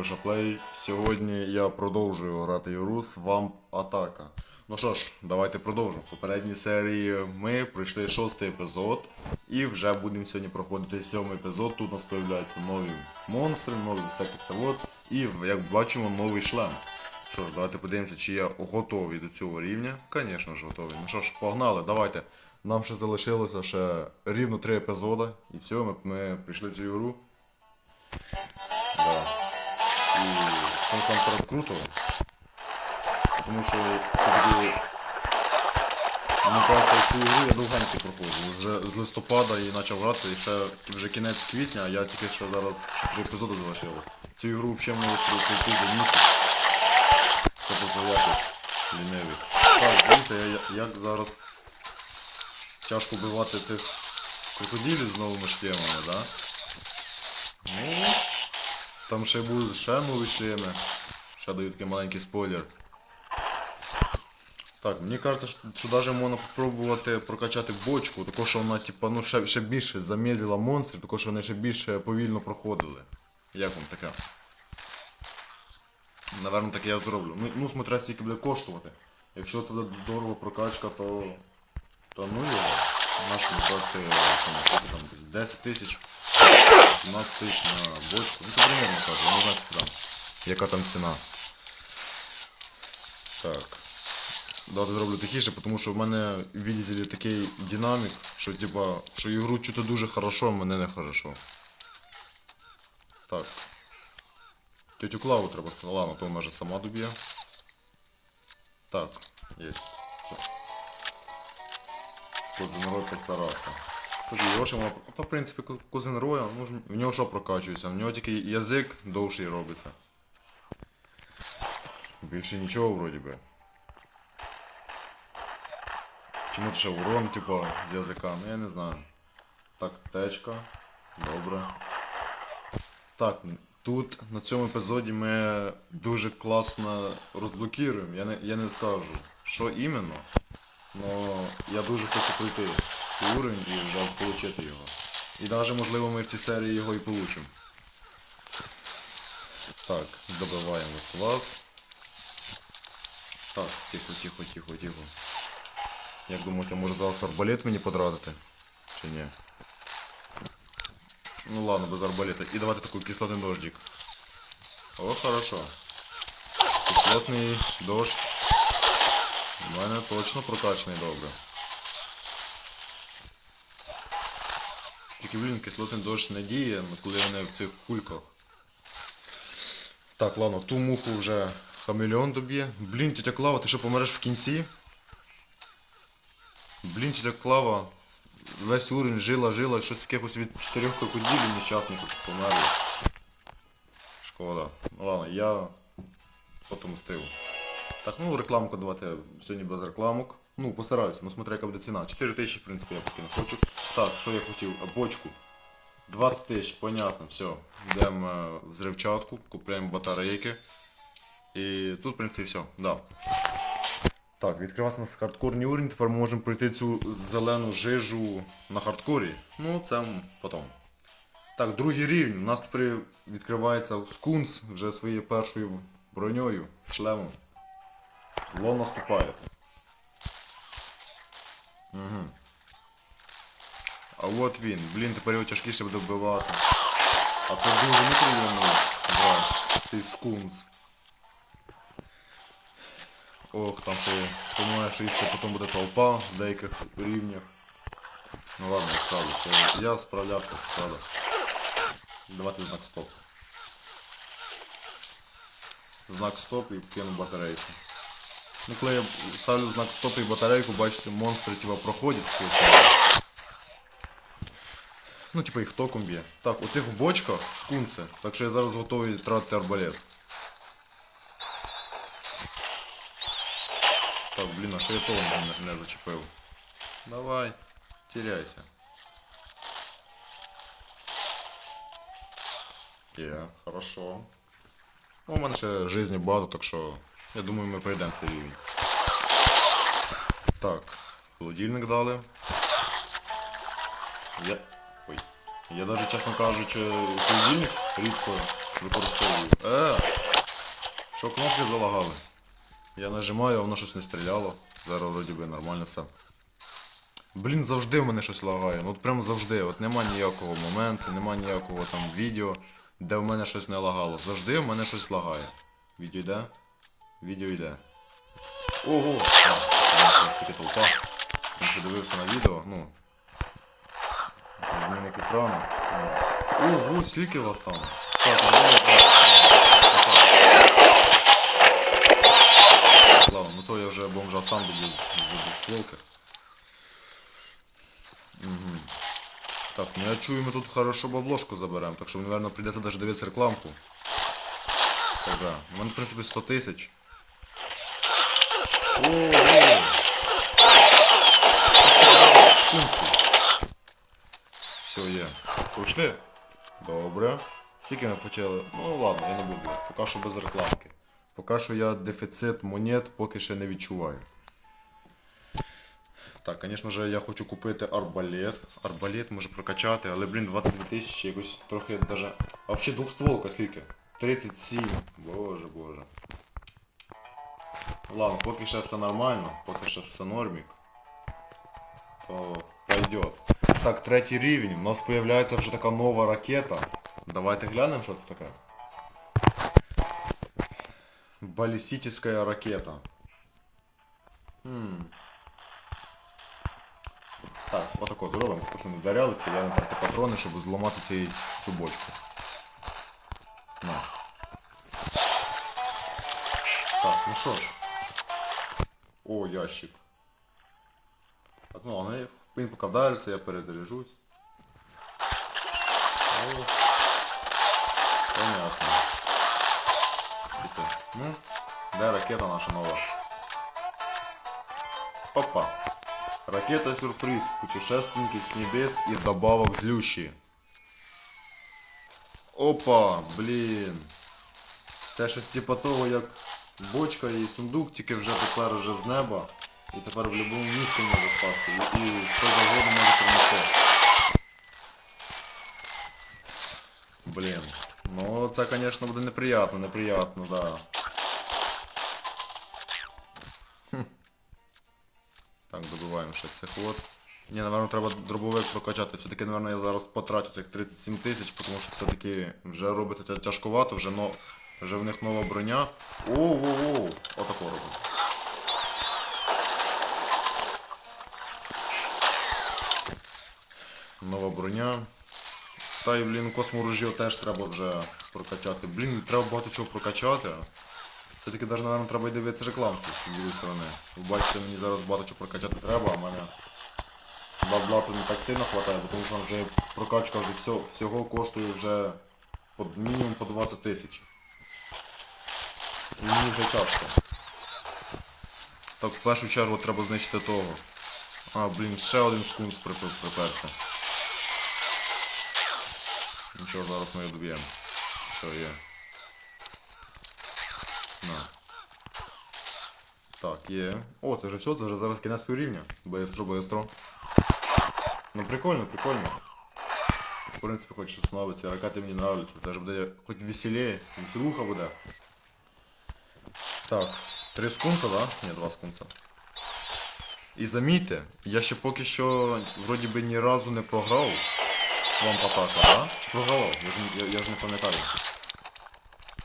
Леша Плей. Сьогодні я продовжую грати ігру Swamp Атака. Ну що ж, давайте продовжимо. В попередній серії ми пройшли шостий епізод і вже будемо сьогодні проходити сьомий епізод. Тут у нас з'являються нові монстри, нові всякі це. І як бачимо, новий шлем. Що ж, давайте подивимося, чи я готовий до цього рівня. Звісно ж готовий. Ну що ж, погнали, давайте. Нам ще залишилося ще рівно три епізоди. І все, ми, ми прийшли в цю ігру. Да. І це насамперед круто. Тому що тоді кажется, цю ігру я довгенько проходжу. Вже з листопада і почав грати, і ще вже кінець квітня, а я тільки що зараз три епізоди залишилось. Цю ігру взагалі пройти за місяць. Це просто я щось лінивий. Так, дивіться, я, як зараз тяжко вбивати цих крокодилів з новими шлемами, да? Ну, там ще будуть ще нові шлеми. Ще даю такий маленький спойлер. Так, мені кажеться, що, навіть можна спробувати прокачати бочку, також що вона типа, ну, ще, ще більше замедлила монстрів, також що вони ще більше повільно проходили. Як вам таке? Наверно, так я зроблю. Ну, ну смотря скільки буде коштувати. Якщо це буде дорого прокачка, то. то ну його. Наш контракт там, скільки там десь 10 тисяч, 17 тисяч на бочку. Ну це примерно я не знаю, там, яка там ціна. Так. Давайте зроблю тихіше, тому що в мене видите ли, такий динамік, що типа, що ігру чути дуже хорошо, а мене не хорошо. Так. Тетю Клаву треба ладно, то вона же сама доб'є. Так, є. Все. Козинрой постарався. Кстати, ще в принципі, Ко- Козинроя, ну, в нього що прокачується? В нього тільки язик довший робиться. Більше нічого вроді би. Чому ще урон, типа, з язика? Ну я не знаю. Так, течка. Добре. Так, тут на цьому епізоді ми дуже класно розблокуємо. Я не, я не скажу, що іменно. Но я дуже хочу пройти цей уровень і вже отримати його. І навіть можливо ми в цій серії його і получимо. Так, добиваємо клас. Так, тихо, тихо, тихо, тихо. Як думаєте, може зараз арбалет мені подрадити? Чи ні? Ну ладно, без арбалета. І давайте такой кислотний дождик. О, хорошо. Кислотний дощ. У мене точно прокачаний добре. Тільки, блін, кислотний дощ не діє, коли вони в цих кульках. Так, ладно, ту муху вже хамелеон доб'є. Блін, тетя Клава, ти що помреш в кінці? Блін, тетя Клава, весь уровень жила, жила, щось якихось від чотирьох крокодилів нещасних померли. Шкода. Ну ладно, я потім стив. Так, ну рекламку давайте сьогодні без рекламок. Ну, постараюся, ну смотри, яка буде ціна. 4 тисячі, в принципі, я поки не хочу. Так, що я хотів? Бочку. 20 тисяч, понятно, все. Йдемо е, в взривчатку, купуємо батарейки. І тут, в принципі, все, да. Так, відкривався нас хардкорний уровень, тепер ми можемо пройти цю зелену жижу на хардкорі. Ну, це потім. Так, другий рівень. У нас тепер відкривається скунс вже своєю першою броньою, шлемом. Зло наступає. Угу. А от він. Блін, тепер його тяжкіше буде вбивати. А це дуже неприємно брат, цей скунс. Ох, там ще споминаю, що їх ще потім буде толпа в деяких рівнях. Ну ладно, я справлюся. Я, я справлявся, правда. Давайте знак стоп. Знак стоп і кину батарейку. Ну коли я ставлю знак стоп і батарейку, бачите, монстри типа проходять. типу. Ну, типа їх током б'є. Так, у цих бочках скунси. Так що я зараз готовий тратити арбалет. Так, блін, а що я солом не, не зачепив? Давай, теряйся. Є, хорошо. Ну, у мене ще жизни багато, так що я думаю, ми пройдемо цей рівень. Так, холодильник дали. Я. Ой. Я навіть, чесно кажучи, холодильник рідко використовую. Е! Що кнопки залагали? Я нажимаю, а воно щось не стріляло. Зараз вроді би нормально все. Блін, завжди в мене щось лагає. Ну от прям завжди. От нема ніякого моменту, нема ніякого там відео, де в мене щось не лагало. Завжди в мене щось лагає. Відео йде? Відео йде. Ого! Так, все-таки толпа. Він ще дивився на відео, ну. Змінник екрану. Ого, скільки вас там? Так, так. Ладно, ну то я вже бомжа сам доб'ю за двохстволки. Угу. Так, ну я чую, ми тут хорошо баблошку заберемо, так що, мабуть, прийдеться навіть дивитися рекламку. КЗ. У мене, в принципі, 100 тисяч. Все, є. Пішли? Добре. Скільки ми почали? Ну ладно, я не буду. Поки що без рекламки. Поки що я дефіцит монет поки ще не відчуваю. Так, звісно ж, я хочу купити арбалет. Арбалет може прокачати, але, блін, 22 тисячі якось трохи даже. А взагалі двохстволка скільки? 37. Боже, боже. Ладно, поки ще все нормально, поки ще все нормік. То пойдет. Так, третій рівень. У нас появляється вже така нова ракета. Давайте глянемо, що це таке. Баллистическая ракета. Хм. Так, отако зробимо, тому що не вдарялися, я на патрони, щоб зламати цей, цю бочку. На. Так, ну що ж. О, ящик. Так, ну ладно, він поки я перезаряжусь. Понятно. Тихо. Ну, да, ракета наша нова. Опа. Ракета-сюрприз. Путешественники с небес и добавок злющие. Опа, блін. Це щось як бочка і сундук, тільки вже тепер вже з неба. І тепер в будь-якому місці може впасти. І що завгодно може принести. Блін. Ну це, звісно, буде неприятно, неприятно, да. Хм. Так, добиваємо ще цих от. Ні, напевно, треба дробовик прокачати. Все-таки, напевно, я зараз потрачу цих 37 тисяч, тому що все-таки вже робиться тяжковато, вже, но... вже в них нова броня. Оу-оу-оу, отако робить. Нова броня. Та й, блін, косморужьо теж треба вже прокачати. Блін, треба багато чого прокачати. Все-таки навіть, напевно, треба й дивитися рекламку з цієї сторони. Ви бачите, мені зараз багато чого прокачати треба, а мене бабла не так сильно вистачає, тому що вже прокачка вже все, всього коштує вже мінімум по 20 тисяч. Мені вже тяжко. Так, в першу чергу треба знищити того. А, блін, ще один скунс припер- приперся. Нічого, зараз ми його доб'ємо. Що є? На. Так, є. О, це вже все, це вже зараз кінець рівня. Бистро, бистро. Ну прикольно, прикольно. В принципі, хоч щось нове, ракети мені нравляться. Це ж буде хоч веселее, веселуха буде. Так, три скунса, да? Ні, два скунса. І замітьте, я ще поки що вроді би ні разу не програв Свамп атака, да? Чи програвав? Я ж, я, я ж не пам'ятаю.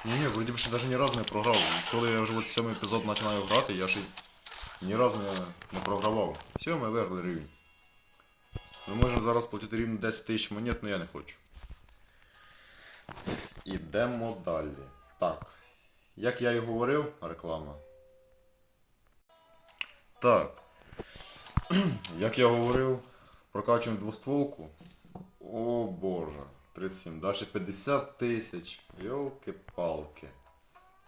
Ні, ні, вроді би ще навіть ні разу не програв. Коли я вже от сьомий епізод починаю грати, я ще ні разу не, не програвав. Все, ми виграли рівень. Ми можемо зараз платити рівно 10 тисяч монет, але я не хочу. Ідемо далі. Так. Як я і говорив, реклама. Так. Як я говорив, прокачуємо двостволку. О боже. 37. Далі 50 тисяч. Йолки-палки.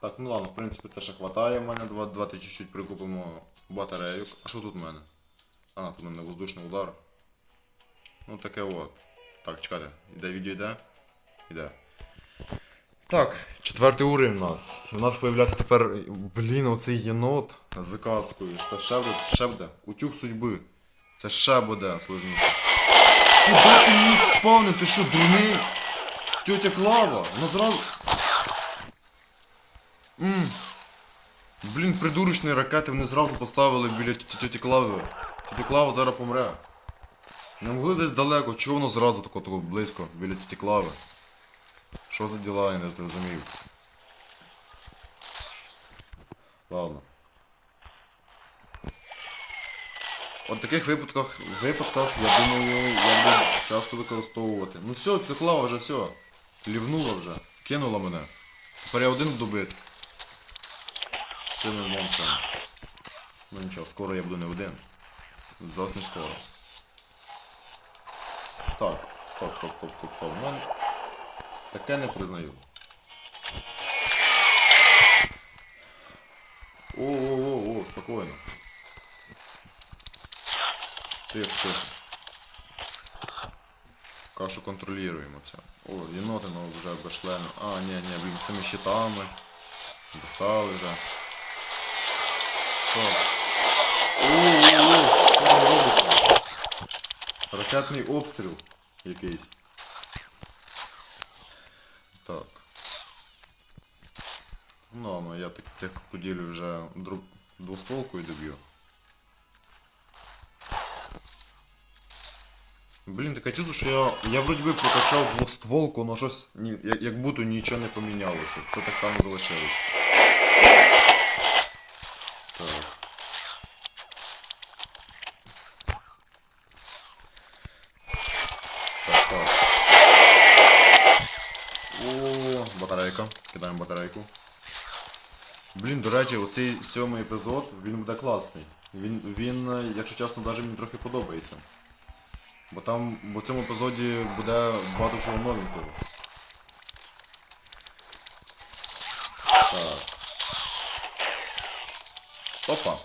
Так, ну ладно, в принципі, те ще хватає в мене. Давайте чуть-чуть прикупимо батарейок. А що тут в мене? А, тут у мене воздушний удар. Ну таке от. Так, чекайте. Іде відео йде? Іде. Так, четвертий уровень у нас. У нас появляється тепер, блін, оцей єнот з каскою. Це ще буде, ще буде. Утюг судьби. Це ще буде сложніше. Куда ти міг спавнити? Ти що, дурний? Тетя Клава, вона зразу. М. Блін, придурочні ракети вони зразу поставили біля тьоті Клави. Тьоті Клава зараз помре. Не могли десь далеко, чого воно зразу тако, тако близько, біля тьоті Клави? Що за діла, я не зрозумів. Ладно. От таких випадках, випадках, я думаю, я буду часто використовувати. Ну все, тьотя Клава вже все. Лівнула вже. Кинула мене. Тепер я один буду бити. З цими монстрами. Ну нічого, скоро я буду не один. Зовсім скоро. Так, стоп, стоп, стоп, стоп, стоп. Таке не признаю. О-о-о, спокійно. Тихо, тихо. Кашу контролюємо це. О, єноти ну, вже без. А, ні, ні, блін, з цими щитами. Достали вже. О-о-о, що робиться? Ракетний обстріл якийсь. Так. Ну, ну я так уже вже друг... двостволкою доб'ю. Блін, таке чувство, що я, я вроді би прокачав двостволку, але щось як, будто нічого не помінялося. Все так само залишилось. Так. Так, так. О, батарейка. Кидаємо батарейку. Блін, до речі, оцей сьомий епізод, він буде класний. Він, він, якщо чесно, навіть мені трохи подобається. Бо там, в цьому епізоді буде багато чого новенького. Так. Опа.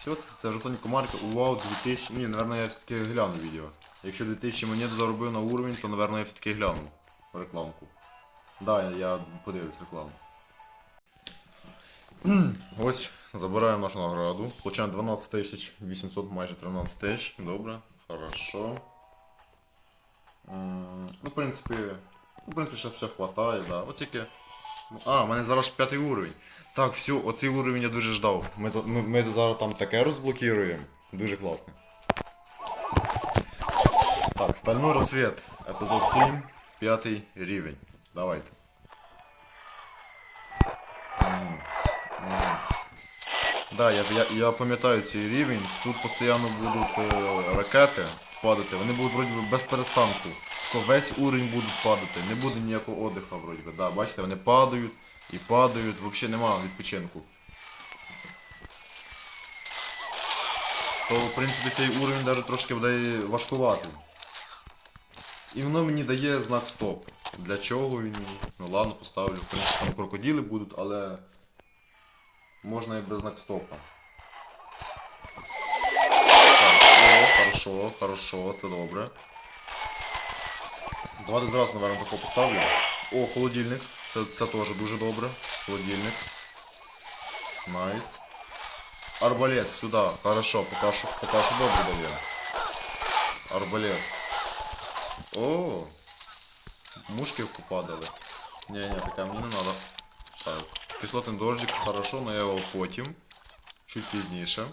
Що це? Це ж останні комарки. Вау, 2000. Ні, напевно, я все-таки гляну відео. Якщо 2000 монет заробив на уровень, то, напевно, я все-таки гляну рекламку. Да, я подивлюсь рекламу. Ось, забираємо нашу награду. Получаємо 12 тисяч 800, майже 13 тисяч. Добре, хорошо. Ну, в принципі, ну, в принципі, ще все хватає, да. От тільки. ну, А, в мене зараз п'ятий уровень. Так, все, оцей уровень я дуже ждав. Ми, ми, ми зараз там таке розблокуємо. Дуже класно. Так, стальной розсвіт. Епізод 7, п'ятий рівень. Давайте. Да, я, я, я пам'ятаю цей рівень. Тут постійно будуть е, ракети падати. Вони будуть вроді без перестанку. То весь уровень будуть падати. Не буде ніякого отдиха вроді би. Да, бачите, вони падають і падають. Взагалі немає відпочинку. То в принципі цей уровень навіть трошки буде важкуватий. І воно мені дає знак стоп. Для чого він? Ну ладно, поставлю. В принципі, там крокодили будуть, але можна і без знак стопа. Так, о, хорошо, хорошо, це добре. Давайте зразу, наверное, тако поставлю. О, холодильник. Це, це теж дуже добре. Холодильник. Найс. Арбалет сюди. Хорошо, поки що, поки що добре дає. Арбалет. О! Мушки попадали. Не-не, таке мені не надо. Так. Кислотний дождик, хорошо, но я його потім. Чуть пізніше.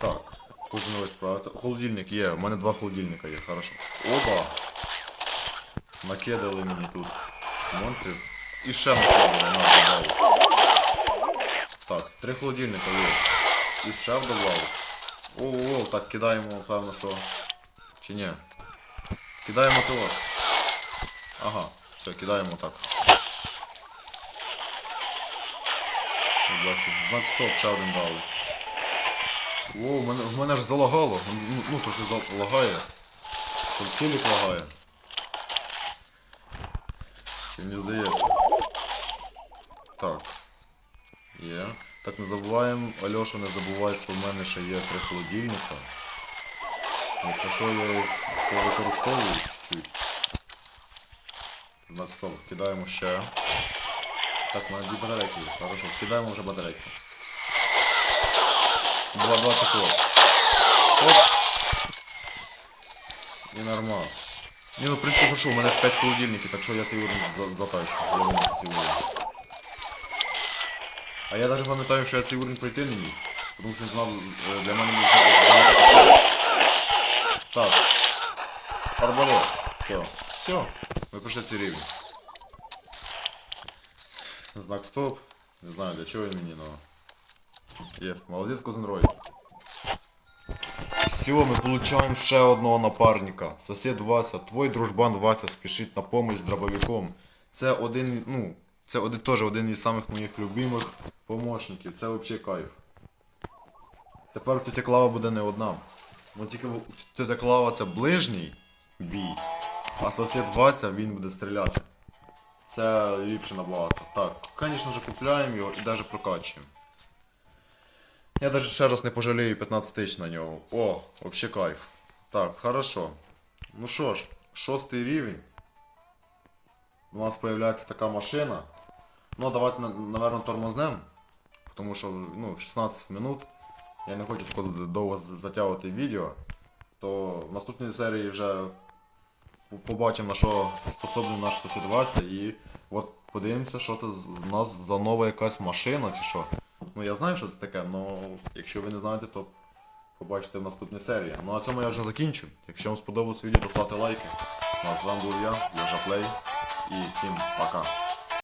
Так. Знову справиться. Холодильник є, у мене два холодильника є, хорошо. Оба! Накидали мені тут монстрів. І ще накидали, на, додав. Так, три холодильника є. І ще додав. О-о, так, кидаємо, певно, що. Чи ні? Кидаємо от. Ага, все, кидаємо так. Я Бачу, знак стоп ще один дали. О, в мене, в мене ж залагало. Ну, ну трохи зал- лагає. Телек лагає. Чи мені здається. Так. Є. Так не забуваємо, Альоша, не забувай, що в мене ще є три холодильника. Якщо що, я їх повикористовую чуть-чуть. Знак стоп, кидаємо ще. Так, у мене батарейки. Хорошо, кидаємо вже батарейки. Два, два такого. Оп. І нормас. Ні, ну в принципі хорошо, у мене ж 5 холодильників, так що я цей уровень за- затащу. Я винесу цей. А я навіть пам'ятаю, що я цей уровень пройти не міг. Тому що знав, е, для мене був багато. Так. Арбалет. Все. Все. Ми пройшли цей рівень. Знак стоп. Не знаю для чого він мені, но. Єс, молодець Козенрой. Все, ми получаємо ще одного напарника. Сосед Вася, твой дружбан Вася спішить на помощь з дробовиком. Це один, ну, це один, теж один із самих моїх любимих помощників. Це взагалі кайф. Тепер тетя Клава буде не одна. Ну тільки тетя Клава це ближній бій, а сосед Вася він буде стріляти. Це ліпше набагато. Так, звісно ж купляємо його і навіть прокачуємо. Я навіть ще раз не пожалію 15 тисяч на нього. О, вообще кайф. Так, хорошо. Ну що ж, шостий рівень. У нас появляється така машина. Ну, давайте, на- наверное, тормознем. Тому що ну, 16 минут. Я не хочу довго затягувати відео. То в наступній серії вже побачимо на що способний наш сусід і от подивимося, що це з нас за нова якась машина чи що. Ну я знаю, що це таке, але якщо ви не знаєте, то побачите в наступній серії. Ну а цьому я вже закінчу. Якщо вам сподобалось відео, то ставте лайки. Ну а з вами був я, я Жаплей, І всім пока.